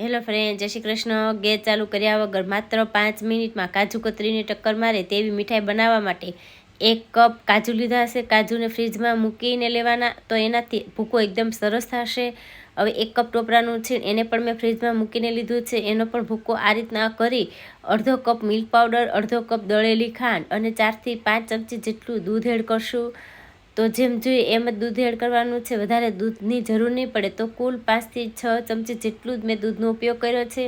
Hello friend જય Shri Krishna. Gas ચાલુ કર્યા વગર માત્ર પાંચ મિનિટમાં કાજુ કતરીની ટક્કર મારે તેવી મીઠાઈ બનાવવા માટે એક કપ કાજુ લીધા હશે. કાજુને ફ્રીજમાં મૂકીને લેવાના તો એનાથી ભૂકો એકદમ સરસ થશે. હવે એક કપ ટોપરાનું છે, એને પણ મેં ફ્રીજમાં મૂકીને લીધું છે. એનો પણ ભૂકો આ રીતના કરી અડધો કપ મિલ્ક પાવડર અડધો કપ દળેલી ખાંડ અને ચારથી પાંચ ચમચી જેટલું દૂધ એડ કરશું. તો જેમ જોઈએ એમ જ દૂધ એડ કરવાનું છે. વધારે દૂધની જરૂર નહીં પડે. તો કુલ પાંચથી છ ચમચી જેટલું જ મેં દૂધનો ઉપયોગ કર્યો છે.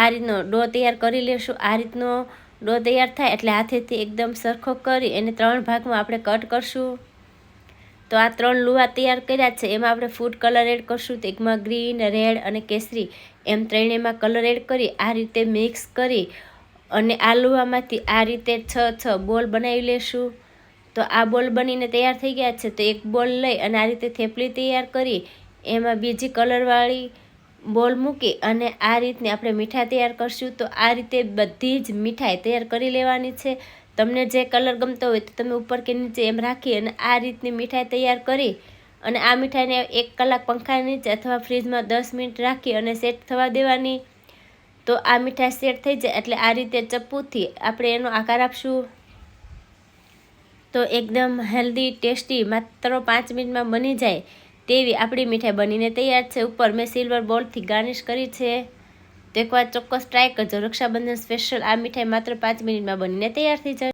આ રીતનો ડો તૈયાર કરી લેશું. આ રીતનો ડો તૈયાર થાય એટલે હાથેથી એકદમ સરખો કરી એને ત્રણ ભાગમાં આપણે કટ કરશું. તો આ ત્રણ લુવા તૈયાર કર્યા છે. એમાં આપણે ફૂડ કલર એડ કરશું. તો એકમાં ગ્રીન, રેડ અને કેસરી એમ ત્રણેયમાં કલર એડ કરી આ રીતે મિક્સ કરી અને આ લુવામાંથી આ રીતે છ છ બોલ બનાવી લેશું. તો આ બોલ બનીને તૈયાર થઈ ગયા છે, તો એક બોલ લઈ અને આ રીતે થેપલી તૈયાર કરી, એમાં બીજી કલરવાળી બોલ મૂકી અને આ રીતની આપણે મીઠાઈ તૈયાર કરશું. તો આ રીતે બધી જ મીઠાઈ તૈયાર કરી લેવાની છે. તમને જે કલર ગમતો હોય તો તમે ઉપર કે નીચે એમ રાખી અને આ રીતની મીઠાઈ તૈયાર કરી અને આ મીઠાઈને એક કલાક પંખા નીચે અથવા ફ્રીજમાં દસ મિનિટ રાખી અને સેટ થવા દેવાની. તો આ મીઠાઈ સેટ થઈ જાય એટલે આ રીતે ચપ્પુથી આપણે એનો આકાર આપશું. તો એકદમ હેલ્ધી ટેસ્ટી માત્ર પાંચ મિનિટમાં બની જાય તેવી આપણી મીઠાઈ બનીને તૈયાર છે. ઉપર મેં સિલ્વર બોલથી ગાર્નિશ કરી છે. તો એકવાર ચોક્કસ ટ્રાય કરજો. રક્ષાબંધન સ્પેશિયલ આ મીઠાઈ માત્ર પાંચ મિનિટમાં બનીને તૈયાર થઈ જાય.